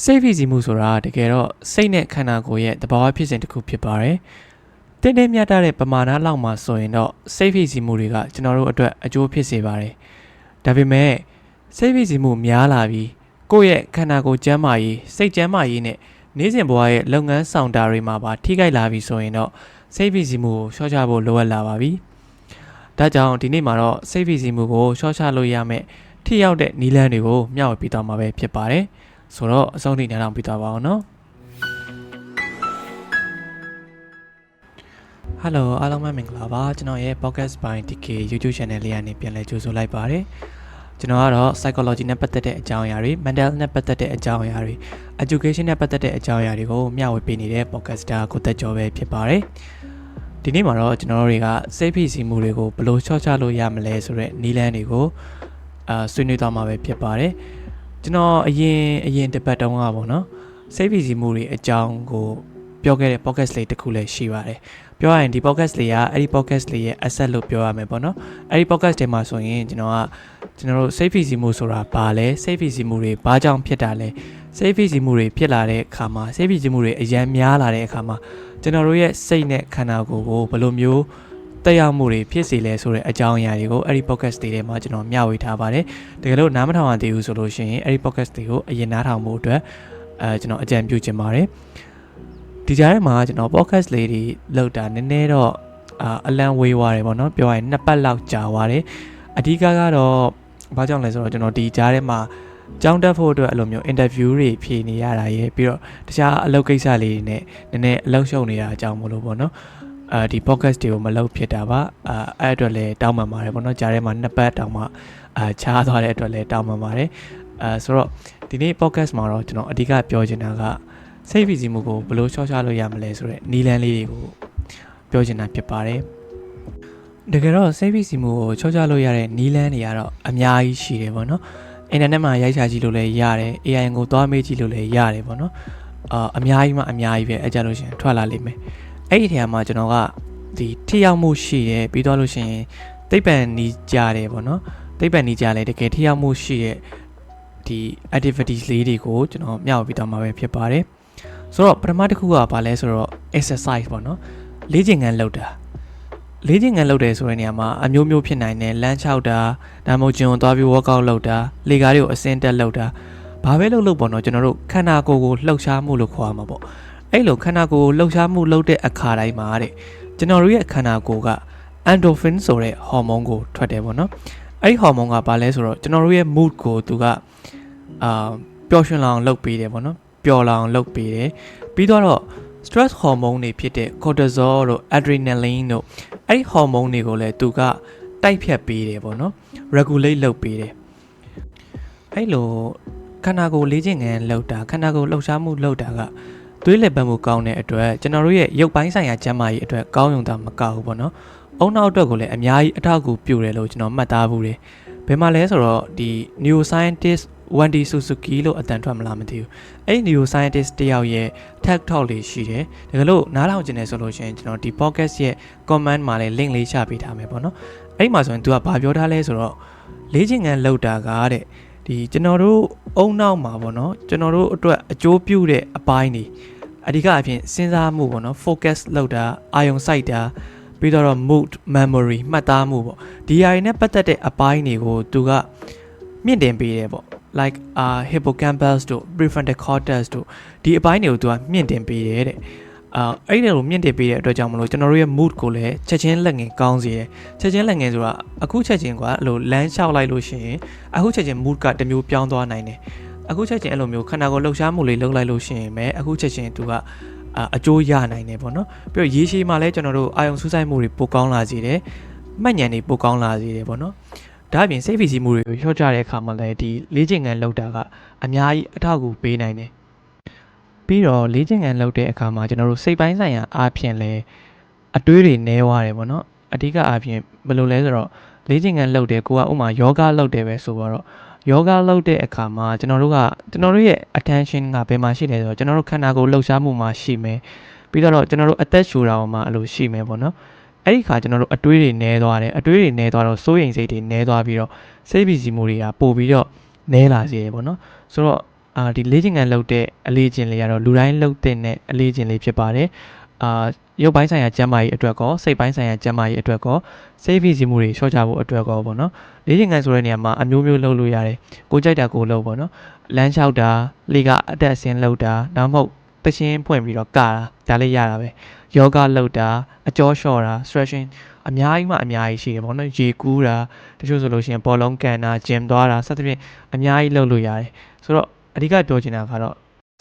စိတ်ဖိစီးမှုဆိုတာတကယ်တော့စိတ်နဲ့ခန္ဓာကိုယ်ရဲ့သဘာဝဖြစ်စဉ်တစ်ခုဖြစ်ပါတယ်။တင်းတင်းမြတ်တဲ့ပမာဏလောက်မှာဆိုရင်တော့စိတ်ဖိစီးမှုတွေကကျွန်တော်တို့အတွက်အကျိုးဖြစ်စေပါတယ်။ဒါပေမဲ့စိတ်ဖိစီးမှုများလာပြီးကိုယ့်ရဲ့ခန္ဓာကိုယ်ကျန်းမာရေးစိတ်ကျန်းမာရေးနဲ့နေ့စဉ်ဘဝရဲ့လုပ်ငန်းဆောင်တာတွေမှာပါထိခိုက်လာပြီဆိုရင်တော့စိတ်ဖိစီးမှုကိုရှော့ချဖို့လိုအပ်လာပါပြီ။ဒါကြောင့်ဒီနေ့မှာတော့စိတ်ဖိစီးမှုကိုရှော့ချလို့ရမယ့်ထိရောက်တဲ့နည်းလမ်းတွေကိုမျှဝေပေးသွားမှာပဲဖြစ်ပါတယ်။ ဆိုတော့အဆုံးထိနားထောင်ပြသွားပါအောင်နော်ဟယ်လိုအားလုံးပဲမင်္ဂလာပါကျွန်တော်ရဲ့ podcast by TK YouTube channel လေးကနေပြန်လည်ကြိုဆိုလိုက်ပါတယ်ကျွန်တော်ကတော့ psychology နဲ့ပတ်သက်တဲ့အကြောင်းအရာတွေ mental နဲ့ပတ်သက်တဲ့အကြောင်းအရာတွေ education နဲ့ပတ်သက်တဲ့အကြောင်းအရာတွေကိုမျှဝေပေးနေတဲ့ podcaster ကိုသက်ကျော်ပဲဖြစ်ပါတယ်ဒီနေ့မှာတော့ကျွန်တော်တို့တွေကစိတ်ဖိစီးမှုတွေကိုဘယ်လိုချော့ချလို့ရမလဲဆိုတဲ့နည်းလမ်းတွေကိုအာဆွေးနွေးသွားမှာပဲဖြစ်ပါတယ် ကျွန်တော်အရင်အရင်တစ်ပတ်တုန်းကပေါ့နော်စိတ်ဖိစီးမှုတွေအကြောင်းကိုပြောခဲ့တဲ့ podcast လေးတစ်ခုလည်းရှိပါတယ်ပြောရရင်ဒီ podcast လေးကအဲ့ဒီ podcast လေးရဲ့ asset လို့ပြောရမယ်ပေါ့နော်အဲ့ဒီ podcast ထဲမှာဆိုရင်ကျွန်တော်ကကျွန်တော်တို့စိတ်ဖိစီးမှုဆိုတာဘာလဲစိတ်ဖိစီးမှုတွေဘာကြောင့်ဖြစ်တာလဲစိတ်ဖိစီးမှုတွေဖြစ်လာတဲ့အခါမှာစိတ်ဖိစီးမှုတွေအရန်များလာတဲ့အခါမှာကျွန်တော်တို့ရဲ့စိတ်နဲ့ခန္ဓာကိုယ်ကိုဘယ်လိုမျိုး တက်ရောက်မှုတွေဖြစ်စေလဲဆိုတဲ့အကြောင်းအရာတွေကိုအဲ့ဒီ podcast တွေထဲမှာကျွန်တော်မျှဝေထားပါတယ်တကယ်လို့နားမထောင်ရသေးဘူးဆိုလို့ရှိရင်အဲ့ဒီ podcast တွေကိုအရင်နားထောင်ဖို့အတွက်အဲကျွန်တော်အကြံပြုချင်ပါတယ်ဒီကြားထဲမှာကျွန်တော် podcast လေးတွေလောက်တာနည်းနည်းတော့အာအလံဝေးသွားတယ်ပေါ့နော်ပြောရရင်နှစ်ပတ်လောက်ကြာသွားတယ်အဓိကကတော့ဘာကြောင့်လဲဆိုတော့ကျွန်တော်ဒီကြားထဲမှာကြောင်းတက်ဖို့အတွက်အဲ့လိုမျိုး interview တွေဖြေနေရတာရယ်ပြီးတော့တခြားအလုပ်ကိစ္စလေးတွေနဲ့နည်းနည်းအလုပ်ရှုပ်နေတာအကြောင်းမလို့ပေါ့နော် အဲဒီ podcast တွေကိုမလုပ်ဖြစ်တာပါအဲအဲ့အတွက်လည်းတောင်းပန်ပါတယ်ပေါ့နော်ကြားထဲမှာနှစ်ပတ်တောင်းမှအာချားသွားတဲ့အတွက်လည်းတောင်းပန်ပါတယ်အဲဆိုတော့ဒီနေ့ podcast မှာတော့ကျွန်တော်အဓိကပြောချင်တာကစိတ်ဖိစီးမှုကိုဘယ်လိုချော့ချလို့ရမလဲဆိုတော့နီလန်းလေးတွေကိုပြောချင်တာဖြစ်ပါတယ်တကယ်တော့စိတ်ဖိစီးမှုကိုချော့ချလို့ရတဲ့နီလန်းတွေကတော့အများကြီးရှိတယ်ပေါ့နော်အင်တာနက်မှာရိုက်ချကြည့်လို့လည်းရတယ် AI ကိုသွားမေးကြည့်လို့လည်းရတယ်ပေါ့နော်အာအများကြီးမှအများကြီးပဲအဲ့ကြလို့ရှိရင်ထွက်လာလိမ့်မယ် အဲ့ဒီထဲမှာကျွန်တော်ကဒီထိရောက်မှုရှိတယ်ပြီးတော့လို့ရှိရင်သိပ္ပံနီးကြတယ်ပေါ့နော်သိပ္ပံနီးကြလဲတကယ်ထိရောက်မှုရှိတဲ့ဒီ activities လေးတွေကိုကျွန်တော်မျှဝေပေးသွားမှာပဲဖြစ်ပါတယ်ဆိုတော့ပထမတစ်ခုကဘာလဲဆိုတော့ exercise ပေါ့နော်လေ့ကျင့်ခန်းလုပ်တာလေ့ကျင့်ခန်းလုပ်တယ်ဆိုတဲ့နေရာမှာအမျိုးမျိုးဖြစ်နိုင်တယ်လမ်းလျှောက်တာဒါမှမဟုတ်ကျွန်တော်သွားပြီး workout လုပ်တာလေကားတွေကိုအစင်းတက်လုပ်တာဘာပဲလုပ်လို့ပေါ့နော်ကျွန်တော်တို့ခန္ဓာကိုယ်ကိုလှုပ်ရှားမှုလို့ခေါ်ရမှာပေါ့ အဲ့လိုခန္ဓာကိုယ်လှုပ်ရှားမှုလုပ်တဲ့အခါတိုင်းမှာတဲ့ကျွန်တော်တို့ရဲ့ခန္ဓာကိုယ်က endorphin ဆိုတဲ့ဟော်မုန်းကိုထွက်တယ်ပေါ့နော်အဲ့ဒီဟော်မုန်းကဘာလဲဆိုတော့ကျွန်တော်တို့ရဲ့ mood ကိုသူကအာပျော်ရွှင်လောင်လုပ်ပေးတယ်ပေါ့နော်ပျော်လောင်လုပ်ပေးတယ်ပြီးတော့ stress hormone တွေဖြစ်တဲ့ cortisol တို့ adrenaline တို့အဲ့ဒီ hormone တွေကိုလည်းသူကတိုက်ဖြတ်ပေးတယ်ပေါ့နော် regulate လုပ်ပေးတယ်အဲ့လိုခန္ဓာကိုယ်လေ့ကျင့်ခန်းလုပ်တာခန္ဓာကိုယ်လှုပ်ရှားမှုလုပ်တာက သွေးလက်ပတ်မှုကောင်းတဲ့အတွက်ကျွန်တော်တို့ရဲ့ရုပ်ပိုင်းဆိုင်ရာကျန်းမာရေးအတွက်ကောင်းရုံသာမကဘူးပေါ့နော်။အုံနောက်အတွက်ကိုလည်းအများကြီးအထောက်အကူပြုတယ်လို့ကျွန်တော်မှတ်သားဘူးတယ်။ဘယ်မှာလဲဆိုတော့ဒီ neuroscientist Wendy Suzuki လို့အတန်ထွက်မလားမသိဘူး။အဲ့ neuroscientist တယောက်ရဲ့ TED Talk လေးရှိတယ်။ဒါကလို့နားထောင်ကျင်တယ်ဆိုလို့ရှိရင်ကျွန်တော်ဒီ podcast ရဲ့ comment မှာလည်း link လေးချပေးထားမယ်ပေါ့နော်။အဲ့မှာဆိုရင် तू ကဘာပြောထားလဲဆိုတော့လေ့ကျင့်ခန်းလောက်တာကတဲ့ ဒီကျွန်တော်တို့အုံနောက်မှာပေါ့နော်ကျွန်တော်တို့အတွက်အကျိုးပြုတဲ့အပိုင်းတွေအဓိကအဖြစ်စဉ်းစားမှုပေါ့နော် focus လုပ်တာအာယုံစိုက်တာပြီးတော့ mood memory မှတ်သားမှုပေါ့ဒီအရာတွေနဲ့ပတ်သက်တဲ့အပိုင်းတွေကိုသူကမြင့်တင်ပေးတယ်ပေါ့ like uh hippocampus တို့ prefrontal cortex တို့ဒီအပိုင်းတွေကိုသူကမြင့်တင်ပေးတယ်တဲ့ အာအဲ့ဒီလိုမြင့်တင်ပေးတဲ့အတွက်ကြောင့်မလို့ကျွန်တော်တို့ရဲ့ mood ကိုလည်းချက်ချင်းလက်ငင်ကောင်းစေတယ်ချက်ချင်းလက်ငင်ဆိုတာအခုချက်ချင်းကွာအဲ့လိုလမ်းလျှောက်လိုက်လို့ရှိရင်အခုချက်ချင်း mood ကတမျိုးပြောင်းသွားနိုင်တယ်အခုချက်ချင်းအဲ့လိုမျိုးခန္ဓာကိုယ်လှုပ်ရှားမှုလေးလုပ်လိုက်လို့ရှိရင်ပဲအခုချက်ချင်းသူကအအကျိုးရနိုင်တယ်ပေါ့နော်ပြီးတော့ရေရှည်မှာလည်းကျွန်တော်တို့အာယုံစူးစိုက်မှုတွေပိုကောင်းလာစေတယ်မှတ်ဉာဏ်တွေပိုကောင်းလာစေတယ်ပေါ့နော်ဒါအပြင်စိတ်ဖိစီးမှုတွေကိုလျှော့ချတဲ့အခါမှာလည်းဒီလေ့ကျင့်ခန်းလုပ်တာကအများကြီးအထောက်အကူပေးနိုင်တယ် ပြီးတော့လေ့ကျင့်ခန်းလုပ်တဲ့အခါမှာကျွန်တော်တို့စိတ်ပိုင်းဆိုင်ရာအားဖြင့်လည်းအတွေးတွေနည်းသွားတယ်ပေါ့နော်အဓိကအားဖြင့်ဘယ်လိုလဲဆိုတော့လေ့ကျင့်ခန်းလုပ်တယ်ကိုကဥမာယောဂလုပ်တယ်ပဲဆိုတော့ယောဂလုပ်တဲ့အခါမှာကျွန်တော်တို့ကကျွန်တော်တို့ရဲ့ attention ကဘယ်မှာရှိလဲဆိုတော့ကျွန်တော်တို့ခန္ဓာကိုယ်လှုပ်ရှားမှုမှာရှိမယ်ပြီးတော့ကျွန်တော်တို့အသက်ရှူတာမှာအဲ့လိုရှိမယ်ပေါ့နော်အဲ့ဒီခါကျွန်တော်တို့အတွေးတွေနည်းသွားတယ်အတွေးတွေနည်းသွားတော့စိုးရိမ်စိတ်တွေနည်းသွားပြီးတော့စိတ်ဖိစီးမှုတွေကပို့ပြီးတော့နည်းလာစေတယ်ပေါ့နော်ဆိုတော့ အာဒီလေ့ကျင့်ခန်းလုပ်တဲ့အလေးကျင့်လေးကတော့လူတိုင်းလုပ်တဲ့အလေးကျင့်လေးဖြစ်ပါတယ်အာရုပ်ပိုင်းဆိုင်ရာကျန်းမာရေးအတွက်ကောစိတ်ပိုင်းဆိုင်ရာကျန်းမာရေးအတွက်ကောစိတ်ဖိစီးမှုတွေလျှော့ချဖို့အတွက်ကောပေါ့နော်လေ့ကျင့်ခန်းဆိုတဲ့နေရာမှာအမျိုးမျိုးလုပ်လို့ရတယ်ကိုကြိုက်တာကိုလုပ်ပေါ့နော်လမ်းလျှောက်တာလေကအတက်အဆင်းလုပ်တာနောက်မဟုတ်တချင်းဖွင့်ပြီးတော့ကတာဒါလေးရတာပဲယောဂလုပ်တာအကြောလျှော့တာ stretching အများကြီးမှအများကြီးရှိတယ်ပေါ့နော်ရေကူးတာတချို့ဆိုလို့ရှိရင်ဘောလုံးကန်တာဂျင်သွားတာစသဖြင့်အများကြီးလုပ်လို့ရတယ်ဆိုတော့ အဓိကပြောချင်တာကတော့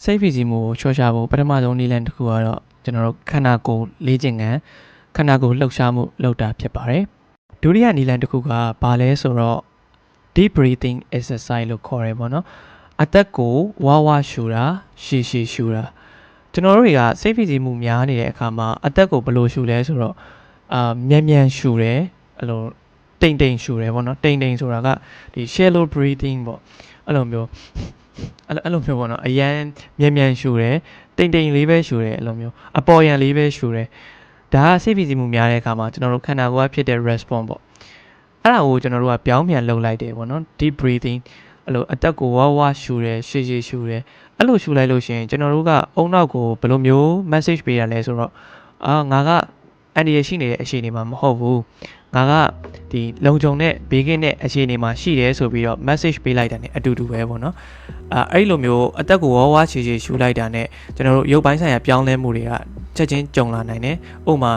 စိတ်ဖိစီးမှုကိုချော့ချဖို့ပထမဆုံးနည်းလမ်းတစ်ခုကတော့ကျွန်တော်တို့ခန္ဓာကိုယ်လေ့ကျင့်ခန်းခန္ဓာကိုယ်လှုပ်ရှားမှုလုပ်တာဖြစ်ပါတယ်ဒုတိယနည်းလမ်းတစ်ခုကဘာလဲဆိုတော့ deep breathing exercise လို့ခေါ်ရဲပေါ့နော်အသက်ကိုဝါဝါရှူတာရှည်ရှည်ရှူတာကျွန်တော်တို့တွေကစိတ်ဖိစီးမှုများနေတဲ့အခါမှာအသက်ကိုဘယ်လိုရှူလဲဆိုတော့အာမြန်မြန်ရှူတယ်အဲ့လိုတိမ်တိမ်ရှူတယ်ပေါ့နော်တိမ်တိမ်ဆိုတာကဒီ shallow breathing ပေါ့အဲ့လိုမျိုး အဲ့လိုအဲ့လိုမျိုးပေါ့နော်အရန်မြန်မြန်ရှူတယ်တိမ်တိမ်လေးပဲရှူတယ်အဲ့လိုမျိုးအပေါ်ယံလေးပဲရှူတယ်ဒါကစိတ်ဖိစီးမှုများတဲ့အခါမှာကျွန်တော်တို့ခန္ဓာကိုယ်ကဖြစ်တဲ့ response ပေါ့အဲ့ဒါကိုကျွန်တော်တို့ကပြောင်းပြန်လုပ်လိုက်တယ်ပေါ့နော် deep breathing အဲ့လိုအတက်ကိုဝါဝါရှူတယ်ရှည်ရှည်ရှူတယ်အဲ့လိုရှူလိုက်လို့ရှိရင်ကျွန်တော်တို့ကအုံနောက်ကိုဘယ်လိုမျိုး message ပေးရလဲဆိုတော့အာငါက အန်ဒီရရှိနေတဲ့အခြေအနေမှာမဟုတ်ဘူးငါကဒီလုံခြုံတဲ့ဘေးကင်းတဲ့အခြေအနေမှာရှိတယ်ဆိုပြီးတော့ message ပေးလိုက်တာ ਨੇ အတူတူပဲပေါ့နော်အာအဲ့လိုမျိုးအသက်ကိုဝါဝါချေချေရှူလိုက်တာ ਨੇ ကျွန်တော်တို့ရုပ်ပိုင်းဆိုင်ရာပြောင်းလဲမှုတွေကချက်ချင်းကြုံလာနိုင်တယ်ဥပမာ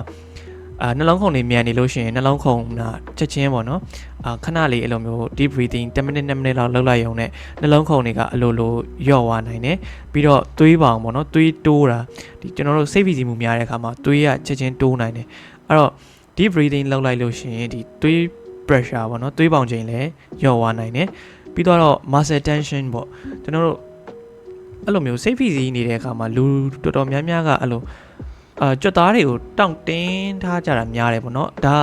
အာနှလုံးခုန်နေမြန်နေလို့ရှိရင်နှလုံးခုန်တာချက်ချင်းပေါ့နော်အာခဏလေးအဲ့လိုမျိုး deep breathing 10 minute 2 minute လောက်လုပ်လိုက်ရုံနဲ့နှလုံးခုန်တွေကအလိုလိုညော့သွားနိုင်တယ်ပြီးတော့သွေးပေါင်ပေါ့နော်သွေးတိုးတာဒီကျွန်တော်တို့စိတ်ဖိစီးမှုများတဲ့အခါမှာသွေးကချက်ချင်းတိုးနိုင်တယ်အဲ့တော့ deep breathing လုပ်လိုက်လို့ရှိရင်ဒီသွေး pressure ပေါ့နော်သွေးပေါင်ချိန်လည်းညော့သွားနိုင်တယ်ပြီးတော့ muscle tension ပေါ့ကျွန်တော်တို့အဲ့လိုမျိုးစိတ်ဖိစီးနေတဲ့အခါမှာလူတော်တော်များများကအဲ့လို အာကြွက်သားတွေကိုတောင့်တင်းထားကြတာများတယ်ပေါ့နော်ဒါ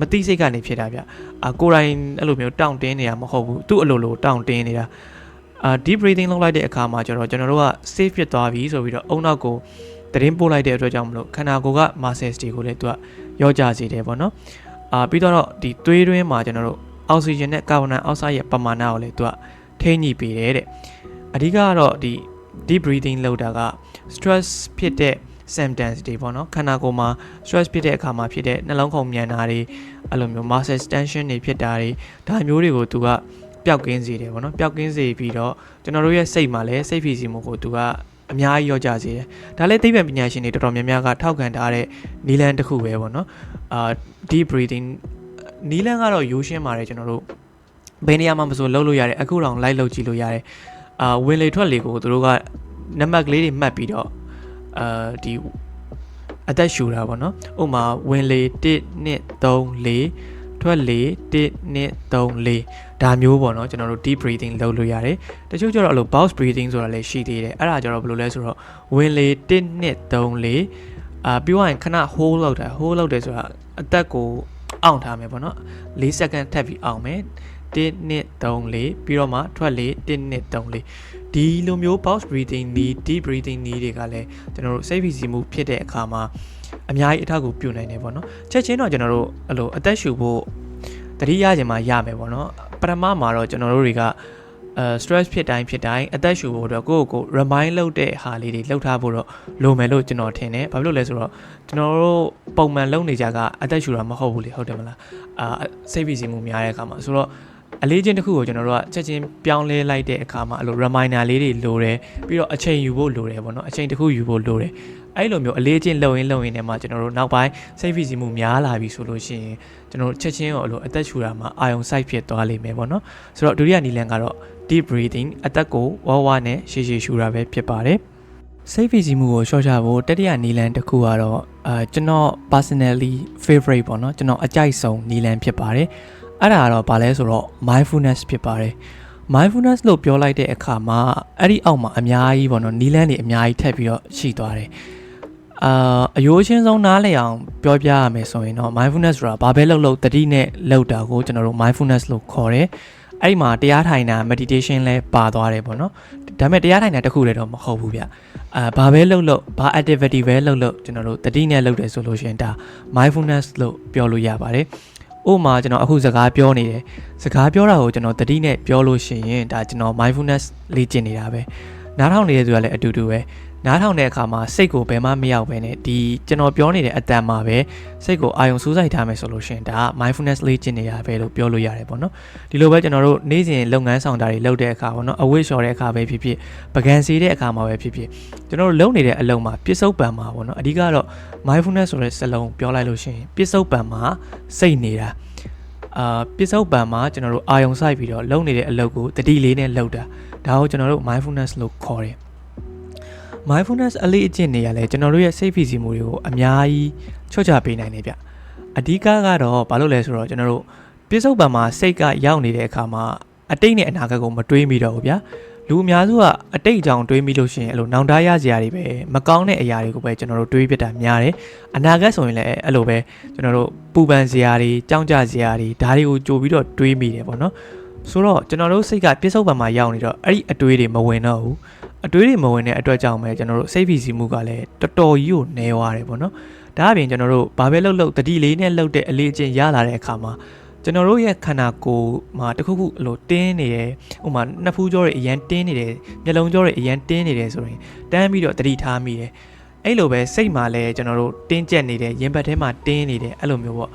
မသိစိတ်ကနေဖြစ်တာဗျအာကိုယ်တိုင်အဲ့လိုမျိုးတောင့်တင်းနေတာမဟုတ်ဘူးသူ့အလိုလိုတောင့်တင်းနေတာအာ deep breathing လုပ်လိုက်တဲ့အခါမှာကျတော့ကျွန်တော်တို့က safe ဖြစ်သွားပြီဆိုပြီးတော့အုံနောက်ကိုတရင်ပို့လိုက်တဲ့အတွက်ကြောင့်မလို့ခန္ဓာကိုယ်က muscles တွေကိုလည်းသူကရောကြစေတယ်ပေါ့နော်အာပြီးတော့ဒီသွေးတွင်းမှာကျွန်တော်တို့အောက်ဆီဂျင်နဲ့ကာဗွန်ဒိုင်အောက်ဆိုက်ရဲ့ပမာဏကိုလည်းသူကထိန်းညှိပေးတယ်တဲ့အဓိကကတော့ဒီ deep breathing လုပ်တာက stress ဖြစ်တဲ့ symptoms တွေပေါ့နော်ခန္ဓာကိုယ်မှာ stress ဖြစ်တဲ့အခါမှာဖြစ်တဲ့နှလုံးခုန်မြန်တာတွေအဲ့လိုမျိုး muscle tension တွေဖြစ်တာတွေဒါမျိုးတွေကိုသူကပျောက်ကင်းစေတယ်ပေါ့နော်ပျောက်ကင်းစေပြီးတော့ကျွန်တော်တို့ရဲ့စိတ်မှာလည်းစိတ်ဖိစီးမှုကိုသူကအများကြီးရောကြစေတယ်ဒါလည်းသိပ္ပံပညာရှင်တွေတော်တော်များများကထောက်ခံထားတဲ့နီလန်တစ်ခုပဲပေါ့နော်အာ deep breathing နီလန်ကတော့ရိုးရှင်းပါတယ်ကျွန်တော်တို့ဘယ်နေရာမှာမဆိုလှုပ်လို့ရတယ်အခုတောင်လိုက်လှုပ်ကြည့်လို့ရတယ်အာဝင်လေထွက်လေကိုသူတို့ကနံပါတ်ကလေးတွေမှတ်ပြီးတော့ အာဒီအသက်ရှူတာပေါ့နော်ဥပမာဝင်လေ1 2 3 4ထွက်လေ1 2 3 4ဒါမျိုးပေါ့နော်ကျွန်တော်တို့ deep breathing လုပ်လို့ရတယ်တချို့ကျတော့အဲ့လို box breathing ဆိုတာလည်းရှိသေးတယ်အဲ့ဒါကျတော့ဘယ်လိုလဲဆိုတော့ဝင်လေ1 2 3 4အာပြောရရင်ခဏ hold လောက်တာ hold လောက်တယ်ဆိုတာအသက်ကိုအောင့်ထားမယ်ပေါ့နော်4စက္ကန့်ထပ်ပြီးအောင့်မယ် 1 2 3 4ပြီးတော့မှထွက်လေ1 2 3 4ဒီလိုမျိုး box breathing need deep breathing need တွေကလည်းကျွန်တော်တို့စိတ်ဖိစီးမှုဖြစ်တဲ့အခါမှာအများကြီးအထောက်အကူပြုနိုင်တယ်ပေါ့နော်ချက်ချင်းတော့ကျွန်တော်တို့အဲ့လိုအသက်ရှူဖို့တတိယချိန်မှာရမယ်ပေါ့နော်ပထမမှာတော့ကျွန်တော်တို့တွေကအဲ stress ဖြစ်တိုင်းဖြစ်တိုင်းအသက်ရှူဖို့တော့ကိုယ့်ကိုယ်ကို remind လုပ်တဲ့ဟာလေးတွေလုပ်ထားဖို့တော့လိုမယ်လို့ကျွန်တော်ထင်တယ်။ဘာဖြစ်လို့လဲဆိုတော့ကျွန်တော်တို့ပုံမှန်လုပ်နေကြကအသက်ရှူတာမဟုတ်ဘူးလေဟုတ်တယ်မလား။အာစိတ်ဖိစီးမှုများတဲ့အခါမှာဆိုတော့ အလေးချင်းတစ်ခုကိုကျွန်တော်တို့ကချက်ချင်းပြောင်းလဲလိုက်တဲ့အခါမှာအဲ့လို reminder လေးတွေလိုတယ်ပြီးတော့အချိန်ယူဖို့လိုတယ်ပေါ့နော်အချိန်တစ်ခုယူဖို့လိုတယ်အဲ့လိုမျိုးအလေးချင်းလုံရင်းလုံရင်းနဲ့မှကျွန်တော်တို့နောက်ပိုင်းစိတ်ဖိစီးမှုများလာပြီဆိုလို့ရှိရင်ကျွန်တော်တို့ချက်ချင်းရောအဲ့လိုအသက်ရှူတာမှာအာယုံစိုက်ဖြစ်သွားလိမ့်မယ်ပေါ့နော်ဆိုတော့ဒုတိယနီလန်ကတော့ deep breathing အသက်ကိုဝါဝါနဲ့ရှည်ရှည်ရှူတာပဲဖြစ်ပါတယ်စိတ်ဖိစီးမှုကိုရှော့ချဖို့တတိယနီလန်တစ်ခုကတော့အာကျွန်တော် personally favorite ပေါ့နော်ကျွန်တော်အကြိုက်ဆုံးနီလန်ဖြစ်ပါတယ် အဲ့ဒါကတော့ဘာလဲဆိုတော့ mindfulness ဖြစ်ပါတယ် mindfulness လို့ပြောလိုက်တဲ့အခါမှာအဲ့ဒီအောက်မှာအများကြီးပေါ့နော်နီလန်းတွေအများကြီးထပ်ပြီးတော့ရှိသွားတယ်အာအယိုးချင်းဆုံးနားလည်အောင်ပြောပြရမယ်ဆိုရင်တော့ mindfulness ဆိုတာဘာပဲလုပ်လို့တတိနဲ့လုပ်တာကိုကျွန်တော်တို့ mindfulness လို့ခေါ်တယ်အဲ့ဒီမှာတရားထိုင်တာ meditation လဲပါသွားတယ်ပေါ့နော်ဒါပေမဲ့တရားထိုင်တာတခုလည်းတော့မဟုတ်ဘူးဗျအာဘာပဲလုပ်လို့ဘာ activity ပဲလုပ်လို့ကျွန်တော်တို့တတိနဲ့လုပ်တယ်ဆိုလို့ရှိရင်ဒါ mindfulness လို့ပြောလို့ရပါတယ် ဥပမာကျွန်တော်အခုစကားပြောနေတယ်စကားပြောတာကိုကျွန်တော်တတိနဲ့ပြောလို့ရှိရင်ဒါကျွန်တော် mindfulness လေ့ကျင့်နေတာပဲနားထောင်နေတဲ့သူကလည်းအတူတူပဲ နားထောင်တဲ့အခါမှာစိတ်ကိုဘယ်မှမရောက်ပဲနဲ့ဒီကျွန်တော်ပြောနေတဲ့အတန်မှာပဲစိတ်ကိုအာရုံစူးစိုက်ထားမယ်ဆိုလို့ရှိရင်ဒါက mindfulness လေ့ကျင့်နေရပဲလို့ပြောလို့ရတယ်ပေါ့နော်ဒီလိုပဲကျွန်တော်တို့နေ့စဉ်လုပ်ငန်းဆောင်တာတွေလုပ်တဲ့အခါပေါ့နော်အဝိရှော်တဲ့အခါပဲဖြစ်ဖြစ်ပကံစီတဲ့အခါမှာပဲဖြစ်ဖြစ်ကျွန်တော်တို့လုပ်နေတဲ့အလုပ်မှာပြစ္ဆုတ်ပံမှာပေါ့နော်အဓိကတော့ mindfulness ဆိုတဲ့စလုံးပြောလိုက်လို့ရှိရင်ပြစ္ဆုတ်ပံမှာစိတ်နေတာအာပြစ္ဆုတ်ပံမှာကျွန်တော်တို့အာယုံစိုက်ပြီးတော့လုပ်နေတဲ့အလုပ်ကိုတတိလေးနဲ့လုပ်တာဒါကိုကျွန်တော်တို့ mindfulness လို့ခေါ်တယ် mindfulness အလေးအကျင့်နေရလဲကျွန်တော်တို့ရဲ့စိတ်ဖိစီးမှုတွေကိုအများကြီးချွတ်ချပေးနိုင်တယ်ဗျအဓိကကတော့ဘာလို့လဲဆိုတော့ကျွန်တော်တို့ပြစ္ဆုတ်ပံမှာစိတ်ကရောက်နေတဲ့အခါမှာအတိတ်နဲ့အနာဂတ်ကိုမတွေးမိတော့ဘူးဗျာလူအများစုကအတိတ်အကြောင်းတွေးမိလို့ရှိရင်အဲ့လိုနောင်တရစရာတွေပဲမကောင်းတဲ့အရာတွေကိုပဲကျွန်တော်တို့တွေးပြတာများတယ်အနာဂတ်ဆိုရင်လည်းအဲ့လိုပဲကျွန်တော်တို့ပူပန်စရာတွေကြောင်းကြစရာတွေဒါတွေကိုကြိုပြီးတော့တွေးမိတယ်ပေါ့နော်ဆိုတော့ကျွန်တော်တို့စိတ်ကပြစ္ဆုတ်ပံမှာရောက်နေတော့အဲ့ဒီအတွေးတွေမဝင်တော့ဘူး အတွေးတွေမဝင်တဲ့အတွက်ကြောင့်ပဲကျွန်တော်တို့စိတ်ဖိစီးမှုကလည်းတော်တော်ကြီးကိုနည်းသွားတယ်ပေါ့နော်ဒါအပြင်ကျွန်တော်တို့ဘာပဲလှုပ်လှုပ်တတိလေးနဲ့လှုပ်တဲ့အလေးအကျင့်ရလာတဲ့အခါမှာကျွန်တော်တို့ရဲ့ခန္ဓာကိုယ်မှာတခုခုအလိုတင်းနေတယ်ဥပမာနှစ်ဖူးကြောတွေအရန်တင်းနေတယ်မျက်လုံးကြောတွေအရန်တင်းနေတယ်ဆိုရင်တန်းပြီးတော့တတိထားမိတယ်အဲ့လိုပဲစိတ်မှာလည်းကျွန်တော်တို့တင်းကျက်နေတယ်ရင်ဘတ်ထဲမှာတင်းနေတယ်အဲ့လိုမျိုးပေါ့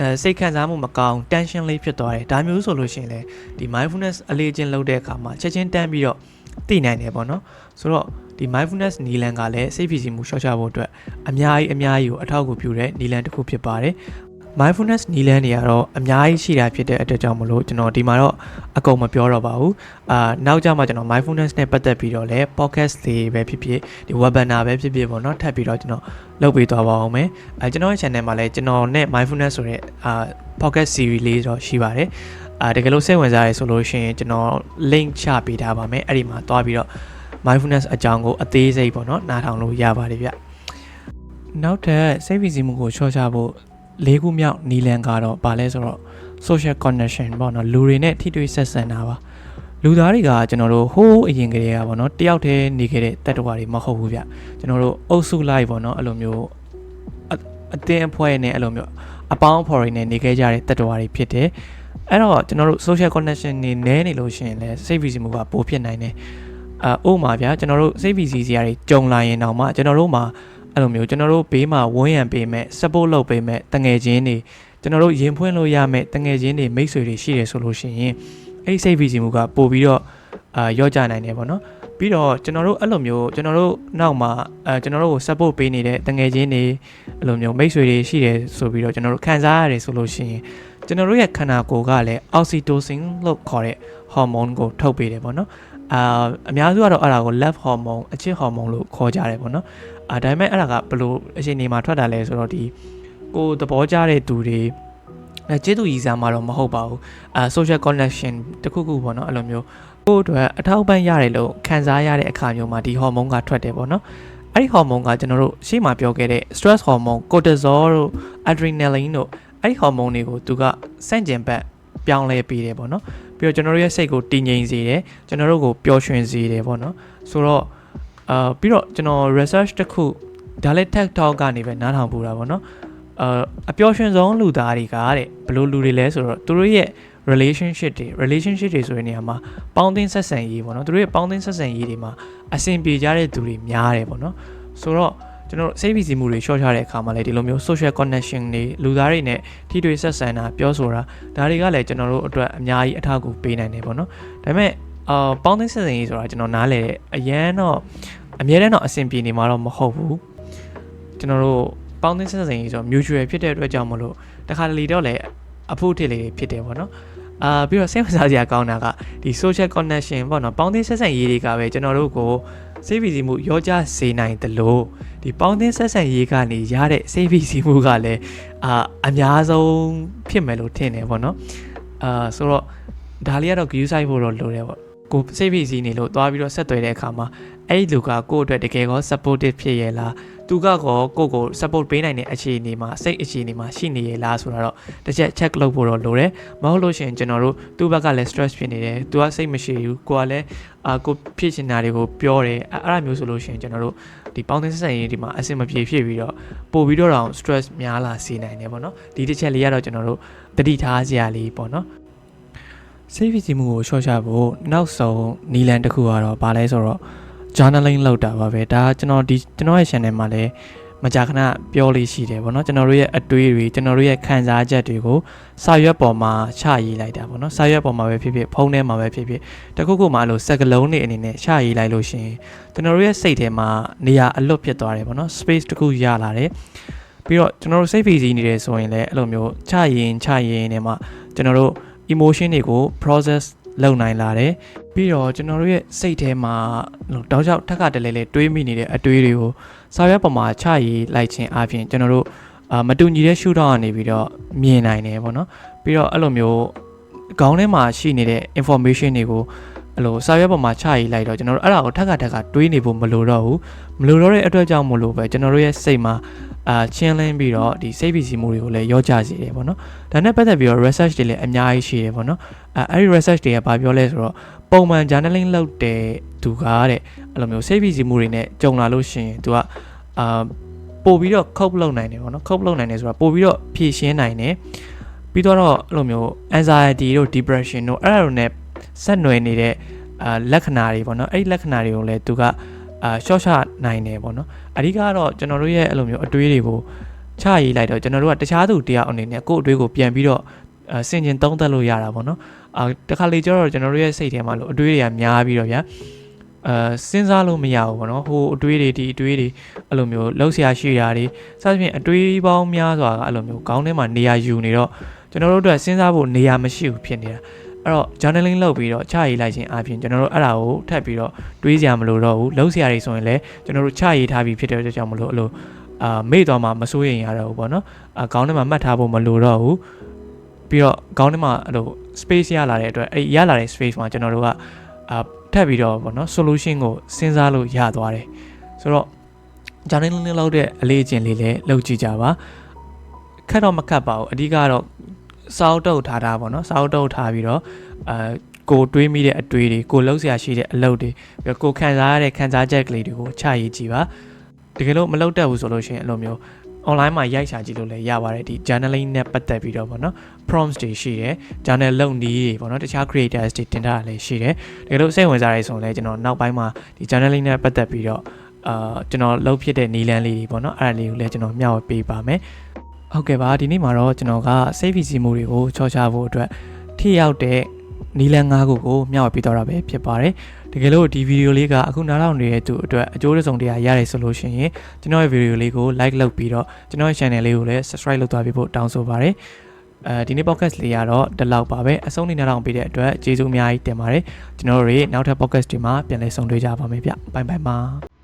အဲစိတ်ခံစားမှုမကောင်း tension လေးဖြစ်သွားတယ်ဒါမျိုးဆိုလို့ရှိရင်လည်းဒီ mindfulness အလေးအကျင့်လုပ်တဲ့အခါမှာချက်ချင်းတန်းပြီးတော့ သိနိုင်တယ်ပေါ့နော်ဆိုတော့ဒီ mindfulness နီလန်ကလည်းစိတ်ဖိစီးမှုရှော့ချဖို့အတွက်အများကြီးအများကြီးကိုအထောက်အကူပြုတဲ့နီလန်တစ်ခုဖြစ်ပါတယ် mindfulness နီလန်းတွေကတော့အများကြီးရှိတာဖြစ်တဲ့အတွက်ကြောင့်မလို့ကျွန်တော်ဒီမှာတော့အကုန်မပြောတော့ပါဘူးအာနောက်ကြမှာကျွန်တော် mindfulness နဲ့ပတ်သက်ပြီးတော့လည်း podcast တွေပဲဖြစ်ဖြစ်ဒီ webinar ပဲဖြစ်ဖြစ်ပေါ့နော်ထပ်ပြီးတော့ကျွန်တော်လုပ်ပေးသွားပါအောင်မယ်အဲကျွန်တော်ရဲ့ channel မှာလည်းကျွန်တော်နဲ့ mindfulness ဆိုတဲ့အာ podcast series လေးတော့ရှိပါတယ် အာတကယ်လို့စိတ်ဝင်စားရဆိုလို့ရှိရင်ကျွန်တော် link ချပေးထားပါမယ်အဲ့ဒီမှာတွားပြီးတော့ mindfulness အကြောင်းကိုအသေးစိတ်ပေါ့နော်နားထောင်လို့ရပါတယ်ဗျနောက်ထပ်စိတ်ဖိစီးမှုကိုချော့ချဖို့လေးခုမြောက်နီလန်ကတော့ဗာလဲဆိုတော့ social connection ပေါ့နော်လူတွေနဲ့ထိတွေ့ဆက်ဆံတာပါလူသားတွေကကျွန်တော်တို့ဟိုးအရင်ကလေးကပေါ့နော်တယောက်တည်းနေခဲ့တဲ့တက်တော်တွေမဟုတ်ဘူးဗျကျွန်တော်တို့အုပ်စုလိုက်ပေါ့နော်အဲ့လိုမျိုးအတင်းအဖွဲ့နဲ့အဲ့လိုမျိုးအပေါင်းအဖော်တွေနဲ့နေခဲ့ကြတဲ့တက်တော်တွေဖြစ်တယ် အဲ့တော့ကျွန်တော်တို့ social connection နေနဲနေလို့ရှိရင်လည်းစိတ်ဖိစီးမှုကပိုဖြစ်နိုင်တယ်အာအိုးမှာဗျာကျွန်တော်တို့စိတ်ဖိစီးစရာတွေကြုံလာရင်တော့မှကျွန်တော်တို့မှာအဲ့လိုမျိုးကျွန်တော်တို့ဘေးမှာဝန်းရံပေးမဲ့ support လုပ်ပေးမဲ့တငယ်ချင်းတွေကျွန်တော်တို့ရင်ဖွင့်လို့ရမဲ့တငယ်ချင်းတွေမိတ်ဆွေတွေရှိတယ်ဆိုလို့ရှိရင်အဲ့ဒီစိတ်ဖိစီးမှုကပို့ပြီးတော့အာရော့ကြနိုင်တယ်ပေါ့နော်ပြီးတော့ကျွန်တော်တို့အဲ့လိုမျိုးကျွန်တော်တို့နောက်မှာအဲကျွန်တော်တို့ကို support ပေးနေတဲ့တငယ်ချင်းတွေအဲ့လိုမျိုးမိတ်ဆွေတွေရှိတယ်ဆိုပြီးတော့ကျွန်တော်တို့ခံစားရတယ်ဆိုလို့ရှိရင် ကျွန်တော်တို့ရဲ့ခန္ဓာကိုယ်ကလည်း oxytocin လို့ခေါ်တဲ့ hormone ကိုထုတ်ပေးတယ်ပေါ့နော်အာအများစုကတော့အဲ့ဒါကို love hormone အချစ် hormone လို့ခေါ်ကြတယ်ပေါ့နော်အာဒါပေမဲ့အဲ့ဒါကဘလို့အချိန်နေမှာထွက်တာလဲဆိုတော့ဒီကိုသဘောကျတဲ့သူတွေအဲကျေးဇူးရည်စားမှာတော့မဟုတ်ပါဘူးအာ social connection တခုခုပေါ့နော်အဲ့လိုမျိုးကိုယ့်အတွက်အထောက်ပံ့ရတယ်လို့ခံစားရတဲ့အခါမျိုးမှာဒီဟော်မုန်းကထွက်တယ်ပေါ့နော်အဲ့ဒီဟော်မုန်းကကျွန်တော်တို့ရှေ့မှာပြောခဲ့တဲ့ stress hormone cortisol တို့ adrenaline တို့ အဲ့ဒီဟော်မုန်းတွေကိုသူကစန့်ကျင်ဘက်ပြောင်းလဲပေးတယ်ပေါ့နော်ပြီးတော့ကျွန်တော်တို့ရဲ့စိတ်ကိုတည်ငြိမ်စေတယ်ကျွန်တော်တို့ကိုပျော်ရွှင်စေတယ်ပေါ့နော်ဆိုတော့အာပြီးတော့ကျွန်တော် research တစ်ခုဒါလည်း tech talk ကနေပဲနားထောင်ပူတာပေါ့နော်အာအပျော်ရွှင်ဆုံးလူသားတွေကတဲ့ဘယ်လိုလူတွေလဲဆိုတော့သူတို့ရဲ့ relationship တွေ relationship တွေဆိုတဲ့နေရာမှာပေါင်းသင်းဆက်ဆံရေးပေါ့နော်သူတို့ရဲ့ပေါင်းသင်းဆက်ဆံရေးတွေမှာအဆင်ပြေကြတဲ့သူတွေများတယ်ပေါ့နော်ဆိုတော့ ကျွန်တော်စိတ်ဖိစီးမှုတွေရှော့ချတဲ့အခါမှာလည်းဒီလိုမျိုး social connection တွေလူသားတွေနဲ့ထိတွေ့ဆက်ဆံတာပြောဆိုတာဒါတွေကလည်းကျွန်တော်တို့အတွက်အများကြီးအထောက်အကူပေးနိုင်တယ်ပေါ့နော်ဒါပေမဲ့အာပေါင်းသင်းဆက်ဆံရေးဆိုတာကျွန်တော်နားလေအရန်တော့အများနဲ့တော့အဆင်ပြေနေမှာတော့မဟုတ်ဘူးကျွန်တော်တို့ပေါင်းသင်းဆက်ဆံရေးဆိုတော့ mutual ဖြစ်တဲ့အတွက်ကြောင့်မလို့တခါတလေတော့လည်းအဖို့ထစ်လေးဖြစ်တယ်ပေါ့နော်အာပြီးတော့စိတ်ဝင်စားစရာကောင်းတာကဒီ social connection ပေါ့နော်ပေါင်းသင်းဆက်ဆံရေးတွေကပဲကျွန်တော်တို့ကို စိတ်ဖိစီးမှုရောကြစေနိုင်တယ်လို့ဒီပေါင်းသင်းဆက်ဆံရေးကနေရတဲ့စိတ်ဖိစီးမှုကလည်းအာအများဆုံးဖြစ်မယ်လို့ထင်တယ်ပေါ့နော်အာဆိုတော့ဒါလေးကတော့ view site ဖို့တော့လိုတယ်ပေါ့ ကိုစိတ်ဖိစီးနေလို့သွားပြီးတော့ဆက်သွယ်တဲ့အခါမှာအဲ့ဒီလူကကိုယ့်အတွက်တကယ်ကော supportive ဖြစ်ရဲ့လားသူကကောကိုကို support ပေးနိုင်တဲ့အခြေအနေမှာစိတ်အခြေအနေမှာရှိနေရလားဆိုတာတော့တစ်ချက် check လုပ်ဖို့တော့လိုတယ်မဟုတ်လို့ရှိရင်ကျွန်တော်တို့သူ့ဘက်ကလည်း stress ဖြစ်နေတယ်သူကစိတ်မရှိဘူးကိုကလည်းအာကိုဖြစ်ချင်တာတွေကိုပြောတယ်အဲ့အဲ့လိုမျိုးဆိုလို့ရှိရင်ကျွန်တော်တို့ဒီပေါင်းသင်းဆက်ဆံရေးဒီမှာအဆင်မပြေဖြစ်ပြီးတော့ပို့ပြီးတော့တောင် stress များလာစေနိုင်တယ်ပေါ့နော်ဒီတစ်ချက်လေးကတော့ကျွန်တော်တို့တတိထားစရာလေးပေါ့နော် စိတ်ဖိစီးမှုကိုရှော့ချဖို့နောက်ဆုံးနီလန်တစ်ခုကတော့ဘာလဲဆိုတော့ journaling လုပ်တာပါပဲဒါကျွန်တော်ဒီကျွန်တော်ရဲ့ channel မှာလည်းမကြာခဏပြောလေးရှိတယ်ဗောနော်ကျွန်တော်တို့ရဲ့အတွေးတွေကျွန်တော်တို့ရဲ့ခံစားချက်တွေကိုစာရွက်ပေါ်မှာချရေးလိုက်တာဗောနော်စာရွက်ပေါ်မှာပဲဖြစ်ဖြစ်ဖုန်းထဲမှာပဲဖြစ်ဖြစ်တခုခုမှအဲ့လိုစက်ကလုံးတွေအနေနဲ့ချရေးလိုက်လို့ရှိရင်ကျွန်တော်တို့ရဲ့စိတ်ထဲမှာနေရာအလွတ်ဖြစ်သွားတယ်ဗောနော် space တခုရလာတယ်ပြီးတော့ကျွန်တော်တို့စိတ်ဖိစီးနေတယ်ဆိုရင်လည်းအဲ့လိုမျိုးချရင်ချရင်နဲ့မှကျွန်တော်တို့ emotion တွေကို process လုပ်နိုင်လာတယ်ပြီးတော့ကျွန်တော်တို့ရဲ့စိတ်ထဲမှာတောက်ချောက်ထက်ကတလဲလဲတွေးမိနေတဲ့အတွေးတွေကိုစာရွက်ပေါ်မှာချရေးလိုက်ခြင်းအပြင်ကျွန်တော်တို့အာမတူညီတဲ့ရှုထောင့်ကနေပြီးတော့မြင်နိုင်တယ်ပေါ့နော်ပြီးတော့အဲ့လိုမျိုးခေါင်းထဲမှာရှိနေတဲ့ information တွေကိုအဲ့လိုစာရွက်ပေါ်မှာချရေးလိုက်တော့ကျွန်တော်တို့အဲ့ဒါကိုထက်ကထက်ကတွေးနေဖို့မလိုတော့ဘူးမလိုတော့တဲ့အတွက်ကြောင့်မလို့ပဲကျွန်တော်တို့ရဲ့စိတ်မှာ အာချင်းလင်းပြီးတော့ဒီစိတ်ပီစီမှုတွေကိုလည်းရောကြစေတယ်ပေါ့နော်ဒါနဲ့ပတ်သက်ပြီးတော့ research တွေလည်းအများကြီးရှိတယ်ပေါ့နော်အဲအဲ့ဒီ research တွေကဘာပြောလဲဆိုတော့ပုံမှန် journaling လုပ်တဲ့သူကတဲ့အဲ့လိုမျိုးစိတ်ပီစီမှုတွေနဲ့ကြုံလာလို့ရှိရင်သူကအာပို့ပြီးတော့ cope လုပ်နိုင်တယ်ပေါ့နော် cope လုပ်နိုင်တယ်ဆိုတာပို့ပြီးတော့ဖြည့်ရှင်းနိုင်တယ်ပြီးတော့အဲ့လိုမျိုး anxiety တို့ depression တို့အဲ့ဒါတွေနဲ့ဆက်နွယ်နေတဲ့အာလက္ခဏာတွေပေါ့နော်အဲ့ဒီလက္ခဏာတွေကိုလည်းသူက အာရှော့ချနိုင်တယ်ပေါ့နော်အဓိကတော့ကျွန်တော်တို့ရဲ့အဲ့လိုမျိုးအတွေးတွေကိုချရေးလိုက်တော့ကျွန်တော်တို့ကတခြားသူတရားအနေနဲ့ကိုယ့်အတွေးကိုပြန်ပြီးတော့အဆင်ကျင်သုံးသပ်လို့ရတာပေါ့နော်အာတခါလေကျတော့ကျွန်တော်တို့ရဲ့စိတ်ထဲမှာလို့အတွေးတွေကများပြီးတော့ဗျာအဲစဉ်းစားလို့မရဘူးပေါ့နော်ဟိုအတွေးတွေဒီအတွေးတွေအဲ့လိုမျိုးလှုပ်ရှားရှိတာတွေစသဖြင့်အတွေးပေါင်းများစွာကအဲ့လိုမျိုးခေါင်းထဲမှာနေရာယူနေတော့ကျွန်တော်တို့အတွက်စဉ်းစားဖို့နေရာမရှိဘူးဖြစ်နေတာ အဲ့တော့ journaling လုပ်ပြီးတော့ချရေးလိုက်ခြင်းအပြင်ကျွန်တော်တို့အဲ့ဒါကိုထပ်ပြီးတော့တွေးစရာမလိုတော့ဘူးလှုပ်စရာတွေဆိုရင်လည်းကျွန်တော်တို့ချရေးထားပြီးဖြစ်တဲ့အတွက်ကြောင့်မလို့အဲ့လိုအာမေ့သွားမှမစိုးရင်ရတော့ဘူးပေါ့နော်အခေါင်းထဲမှာမှတ်ထားဖို့မလိုတော့ဘူးပြီးတော့ခေါင်းထဲမှာအဲ့လို space ရလာတဲ့အတွက်အဲ့ရလာတဲ့ space မှာကျွန်တော်တို့ကအာထပ်ပြီးတော့ပေါ့နော် solution ကိုစဉ်းစားလို့ရသွားတယ်ဆိုတော့ journaling လုပ်တဲ့အလေးအကျင့်လေးလည်းလုပ်ကြည့်ကြပါခက်တော့မခက်ပါဘူးအဓိကတော့ စောက်တုပ်ထားတာပေါ့နော်စောက်တုပ်ထားပြီးတော့အာကိုတွေးမိတဲ့အတွေ့တွေကိုလှုပ်ရှားရှိတဲ့အလုပ်တွေပြီးတော့ကိုခံစားရတဲ့ခံစားချက်ကလေးတွေကိုချရေးကြည့်ပါတကယ်လို့မလုပ်တတ်ဘူးဆိုလို့ရှိရင်အဲ့လိုမျိုး online မှာရိုက်ရှာကြည့်လို့လည်းရပါတယ်ဒီ journaling နဲ့ပတ်သက်ပြီးတော့ဗောနော် prompts တွေရှိတယ် journal လုပ်နည်းတွေဗောနော်တခြား creators တွေတင်ထားတာလည်းရှိတယ်တကယ်လို့စိတ်ဝင်စားရဆိုရင်လည်းကျွန်တော်နောက်ပိုင်းမှာဒီ journaling နဲ့ပတ်သက်ပြီးတော့အာကျွန်တော်လုပ်ဖြစ်တဲ့နီလန်းလေးတွေဗောနော်အဲ့ဒါလေးကိုလည်းကျွန်တော်မျှဝေပေးပါမယ် ဟုတ်ကဲ့ပါဒီနေ့မှာတော့ကျွန်တော်က save စီမှုတွေကိုချောချဖို့အတွက်ထိရောက်တဲ့နီလန်း၅ခုကိုမျှဝေပေးတော့တာပဲဖြစ်ပါတယ်တကယ်လို့ဒီဗီဒီယိုလေးကအခုနားထောင်နေတဲ့သူအတွက်အကျိုးတစုံတရာရတယ်ဆိုလို့ရှိရင်ကျွန်တော်ရဲ့ဗီဒီယိုလေးကို like လုပ်ပြီးတော့ကျွန်တော်ရဲ့ channel လေးကိုလည်း subscribe လုပ်သွားပေးဖို့တောင်းဆိုပါရစေအဲဒီနေ့ podcast လေးကတော့ဒီလောက်ပါပဲအဆုံးနေနားထောင်ပေးတဲ့အတွက်ကျေးဇူးအများကြီးတင်ပါတယ်ကျွန်တော်တို့တွေနောက်ထပ် podcast တွေမှာပြန်လည်ဆုံတွေ့ကြပါမယ်ဗျဘိုင်ဘိုင်ပါ